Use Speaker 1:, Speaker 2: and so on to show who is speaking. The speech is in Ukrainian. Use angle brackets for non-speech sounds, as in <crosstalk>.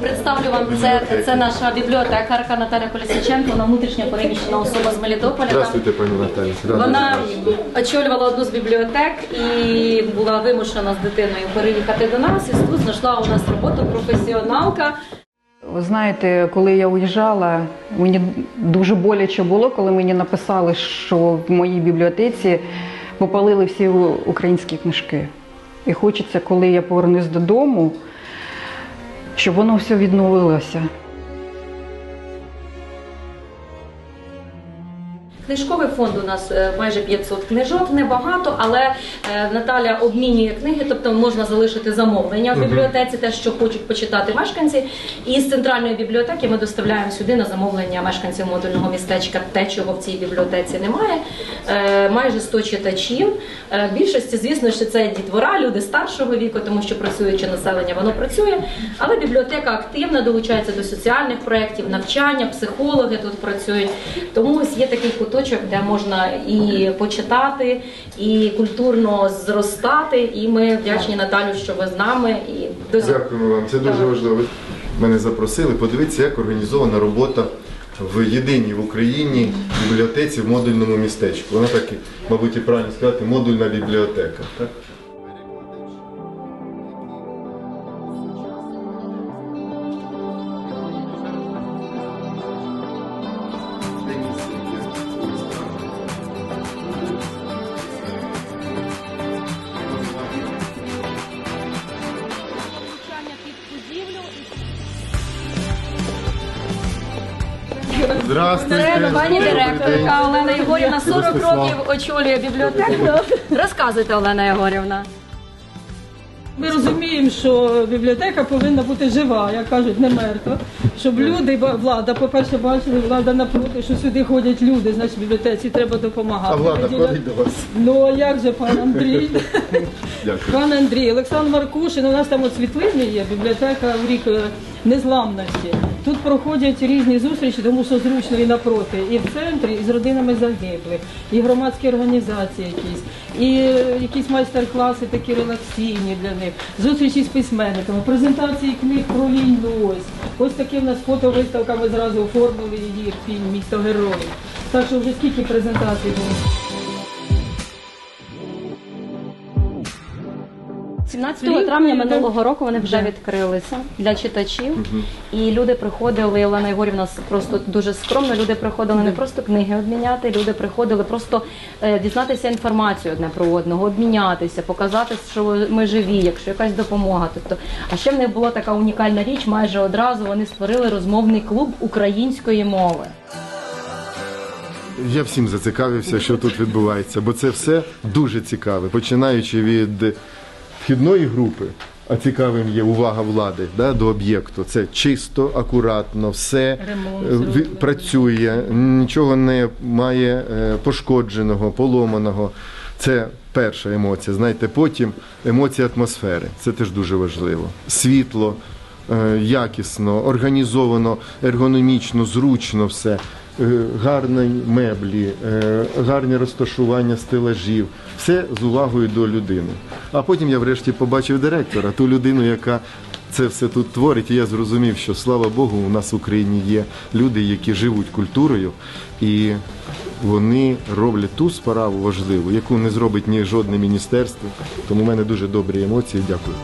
Speaker 1: Представлю вам це, це наша бібліотекарка Наталя Колісниченко, вона внутрішньо переміщена особа з Мелітополя.
Speaker 2: Здравствуйте, пані Наталі.
Speaker 1: Вона очолювала одну з бібліотек і була вимушена з дитиною переїхати до нас. І тут знайшла у нас роботу професіоналка.
Speaker 3: Ви знаєте, коли я уїжджала, мені дуже боляче було, коли мені написали, що в моїй бібліотеці попалили всі українські книжки. І хочеться, коли я повернусь додому, щоб воно все відновилося.
Speaker 1: Книжковий фонд у нас е, майже 500 книжок, небагато, але е, Наталя обмінює книги, тобто можна залишити замовлення в бібліотеці, те, що хочуть почитати мешканці. І з центральної бібліотеки ми доставляємо сюди на замовлення мешканців модульного містечка те, чого в цій бібліотеці немає. Е, Майже 100 читачів. Більшості, звісно, що це дітвора, люди старшого віку, тому що працюючи населення, воно працює. Але бібліотека активно долучається до соціальних проєктів, навчання, психологи тут працюють. Тому ось є такий куточок, де можна і почитати, і культурно зростати. І ми вдячні Наталю, що ви з нами. І дуже...
Speaker 2: Дякуємо вам, це дуже важливо. Ви Мене запросили. Подивіться, як організована робота в єдиній в Україні бібліотеці в модульному містечку. Вона так, мабуть, і правильно сказати, модульна бібліотека. Так? Здравствуйте.
Speaker 1: Пані директорка Олена Єгорівна 40 років очолює бібліотеку. Розказуйте, Олена Єгорівна.
Speaker 4: Ми розуміємо, що бібліотека повинна бути жива, як кажуть, не мертва. Щоб люди, влада, по-перше, бачили, влада напроти, що сюди ходять люди, значить бібліотеці треба допомагати.
Speaker 2: А влада ходить до вас.
Speaker 4: Ну а як же пан Андрій? <laughs>
Speaker 2: Дякую.
Speaker 4: Пан Андрій, Олександр Маркушин, у нас там от світлини є, бібліотека в рік е, незламності. Тут проходять різні зустрічі, тому що зручно і напроти, і в центрі, і з родинами загиблих, і громадські організації якісь, і е, якісь майстер-класи такі релаксійні для них, зустрічі з письменниками, презентації книг про війну. Ось ось такі в нас фотовиставка, ми зразу оформили її фільм Місто героїв. Так що вже скільки презентацій було.
Speaker 1: 17 травня минулого року вони вже відкрилися для читачів, і люди приходили. Олена Єгорівна просто дуже скромно. Люди приходили не просто книги обміняти, люди приходили просто е, дізнатися інформацію одне про одного, обмінятися, показати, що ми живі, якщо якась допомога. Тобто, а ще в них була така унікальна річ. Майже одразу вони створили розмовний клуб української мови.
Speaker 2: Я всім зацікавився, що тут відбувається, бо це все дуже цікаве, починаючи від вхідної групи. А цікавим є увага влади да, до об'єкту. Це чисто, акуратно, все
Speaker 4: Ремонт
Speaker 2: е, працює, нічого не має е, пошкодженого, поломаного. Це перша емоція. Знаєте, потім емоція атмосфери. Це теж дуже важливо. Світло, е, якісно, організовано, ергономічно, зручно все. Е, Гарні меблі, е, гарні розташування стелажів, все з увагою до людини. А потім я врешті побачив директора, ту людину, яка це все тут творить. І я зрозумів, що слава Богу, у нас в Україні є люди, які живуть культурою, і вони роблять ту справу важливу, яку не зробить ні жодне міністерство. Тому в мене дуже добрі емоції. Дякую.